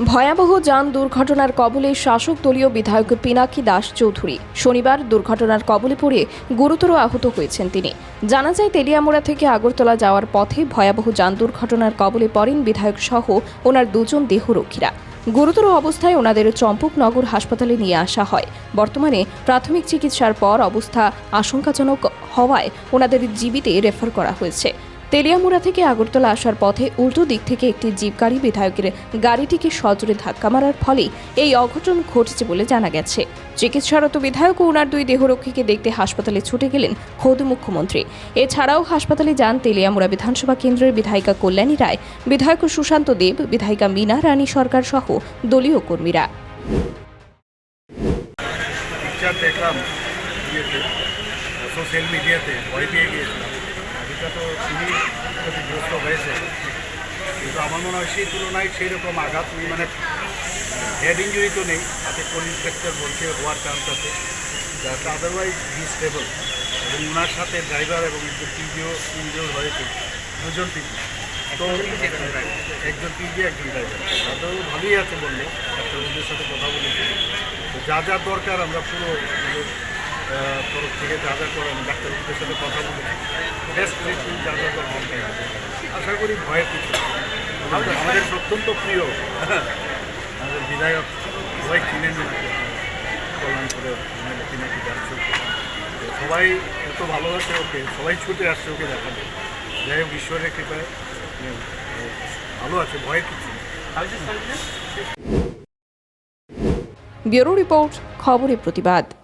ভয়াবহ যান দুর্ঘটনার কবলে শাসক দলীয় বিধায়ক পিনাকি দাস চৌধুরী। শনিবার দুর্ঘটনার কবলে পড়ে গুরুতর আহত হয়েছেন তিনি। জানা যায়, তেলিয়ামোড়া থেকে আগরতলা যাওয়ার পথে ভয়াবহ যান দুর্ঘটনার কবলে পড়েন বিধায়ক সহ ওনার দুজন দেহরক্ষীরা। গুরুতর অবস্থায় ওনাদের চম্পকনগর হাসপাতালে নিয়ে আসা হয়। বর্তমানে প্রাথমিক চিকিৎসার পর অবস্থা আশঙ্কাজনক হওয়ায় ওনাদের জীবিতে রেফার করা হয়েছে। তেলিয়ামুড়া থেকে আগরতলা আসার পথে উল্টো দিক থেকে একটি জিপ গাড়ি বিধায়কের গাড়িটিকে সজোরে ধাক্কা মারার ফলেই এই অঘটন ঘটেছে বলে জানা গেছে। চিকিৎসারত বিধায়ক ওনার দুই দেহরক্ষীকে দেখতে হাসপাতালে ছুটে গেলেন খোদ মুখ্যমন্ত্রী। এছাড়াও হাসপাতালে যান তেলিয়ামুড়া বিধানসভা কেন্দ্রের বিধায়িকা কল্যাণী রায়, বিধায়ক সুশান্ত দেব, বিধায়িকা মীনা রানী সরকার সহ দলীয় কর্মীরা। সোশ্যাল মিডিয়াতে ভয় পেয়ে গিয়েছিলাম। আদিটা তো খুবই ক্ষতিগ্রস্ত হয়েছে। কিন্তু আমার মনে হয় সেই তুলনায় সেই রকম আঘাত নেই মানে হেড ইঞ্জুরি তো নেই হাতে কোন ইনফেক্টর বলছে হওয়ার চান্স আছে যাতে আদারওয়াইজ হি স্টেবল এবং ওনার সাথে ড্রাইভার এবং একজন টিভিও ইনজিওর হয়েছে দুজন টিভি তো একজন টিভি একজন ড্রাইভার তাদেরও ভালোই আছে বলল ডাক্তারদের সাথে কথা বলেছি। তো যা যা দরকার আমরা পুরো আমাদের তরফ থেকে যা যা করেন ডাক্তারদের সাথে কথা বেস্ট ট্রিটমেন্ট যা আশা করি ভয়ের কিছু আমাদের অত্যন্ত প্রিয় আমাদের বিধায়ক সবাই চিনেন ওনাকে কল্যাণ করে নাকি যাচ্ছে। সবাই এত ভালোবাসে ওকে সবাই ছুটে আসছে ওকে দেখাতে। যাই হোক ঈশ্বরের কৃপায় ভালো আছে ভয়ের কিছু ব্যুরো রিপোর্ট খবরের প্রতিবাদ।